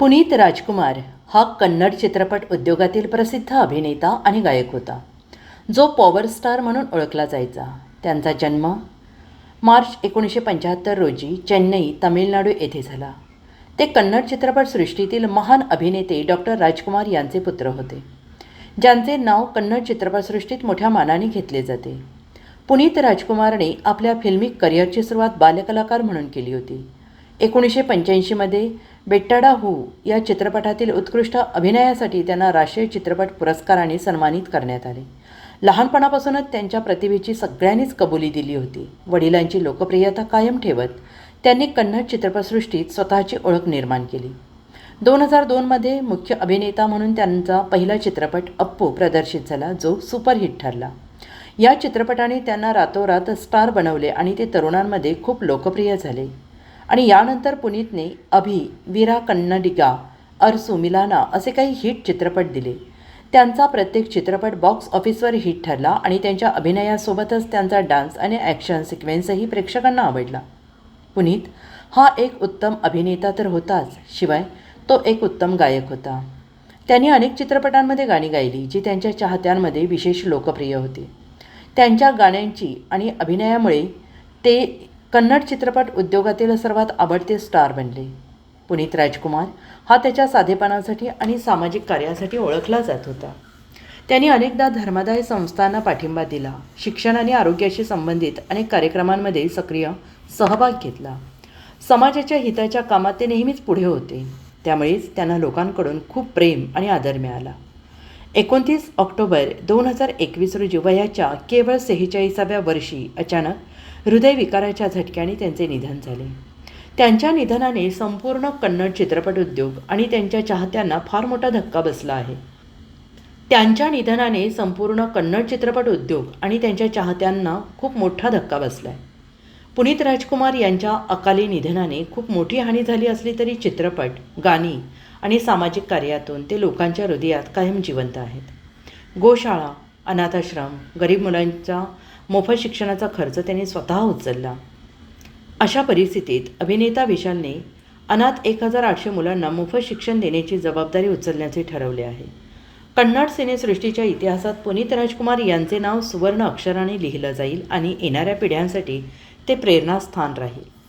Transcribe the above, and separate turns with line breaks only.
पुनीत राजकुमार हा कन्नड चित्रपट उद्योगातील प्रसिद्ध अभिनेता आणि गायक होता. जो पॉवर स्टार म्हणून ओळखला जायचा. त्यांचा जन्म मार्च एकोणीसशे पंच्याहत्तर रोजी चेन्नई तामिळनाडू येथे झाला. ते कन्नड चित्रपटसृष्टीतील महान अभिनेते डॉक्टर राजकुमार यांचे पुत्र होते. ज्यांचे नाव कन्नड चित्रपटसृष्टीत मोठ्या मानाने घेतले जाते. पुनीत राजकुमारने आपल्या फिल्मिक करिअरची सुरुवात बालकलाकार म्हणून केली होती. एकोणीसशे पंच्याऐंशीमध्ये बेट्टाडा हू या चित्रपटातील उत्कृष्ट अभिनयासाठी त्यांना राष्ट्रीय चित्रपट पुरस्काराने सन्मानित करण्यात आले. लहानपणापासूनच त्यांच्या प्रतिभेची सगळ्यांनीच कबुली दिली होती. वडिलांची लोकप्रियता कायम ठेवत त्यांनी कन्नड चित्रपटसृष्टीत स्वतःची ओळख निर्माण केली. दोन हजार दोनमध्ये मुख्य अभिनेता म्हणून त्यांचा पहिला चित्रपट अप्पू प्रदर्शित झाला जो सुपरहिट ठरला. या चित्रपटाने त्यांना रातोरात स्टार बनवले आणि ते तरुणांमध्ये खूप लोकप्रिय झाले. आणि यानंतर पुनीतने अभि वीरा कन्नडिगा अरसू मिलाना असे काही हिट चित्रपट दिले. त्यांचा प्रत्येक चित्रपट बॉक्स ऑफिसवर हिट ठरला आणि त्यांच्या अभिनयासोबतच त्यांचा डान्स आणि ॲक्शन सिक्वेन्सही प्रेक्षकांना आवडला. पुनीत हा एक उत्तम अभिनेता तर होताच शिवाय तो एक उत्तम गायक होता. त्यांनी अनेक चित्रपटांमध्ये गाणी गायली जी त्यांच्या चाहत्यांमध्ये विशेष लोकप्रिय होती. त्यांच्या गाण्यांची आणि अभिनयामुळे ते कन्नड चित्रपट उद्योगातील सर्वात आवडते स्टार बनले. पुनीत राजकुमार हा त्याच्या साधेपणासाठी आणि सामाजिक कार्यासाठी ओळखला जात होता. त्यांनी अनेकदा धर्मादाय संस्थांना पाठिंबा दिला शिक्षण आणि आरोग्याशी संबंधित अनेक कार्यक्रमांमध्ये सक्रिय सहभाग घेतला. समाजाच्या हिताच्या कामात ते नेहमीच पुढे होते. त्यामुळेच त्यांना लोकांकडून खूप प्रेम आणि आदर मिळाला. एकोणतीस ऑक्टोबर दोन हजार एकवीस रोजी वयाच्या केवळ सेहेचाळीसाव्या वर्षी अचानक हृदयविकाराच्या झटक्याने त्यांचे निधन झाले. त्यांच्या निधनाने संपूर्ण कन्नड चित्रपट उद्योग आणि त्यांच्या चाहत्यांना फार मोठा धक्का बसला आहे. त्यांच्या निधनाने संपूर्ण कन्नड चित्रपट उद्योग आणि त्यांच्या चाहत्यांना खूप मोठा धक्का बसला आहे पुनीत राजकुमार यांच्या अकाली निधनाने खूप मोठी हानी झाली असली तरी चित्रपट गाणी आणि सामाजिक कार्यातून ते लोकांच्या हृदयात कायम जिवंत आहेत. गोशाळा अनाथाश्रम गरीब मुलांच्या मोफत शिक्षणाचा खर्च त्यांनी स्वतः उचलला. अशा परिस्थितीत अभिनेता विशालने अनाथ एक हजार आठशे मुलांना मोफत शिक्षण देण्याची जबाबदारी उचलण्याचे ठरवले आहे. कन्नड सिनेसृष्टीच्या इतिहासात पुनीत राजकुमार यांचे नाव सुवर्ण अक्षराने लिहिलं जाईल आणि येणाऱ्या पिढ्यांसाठी ते प्रेरणास्थान राहील.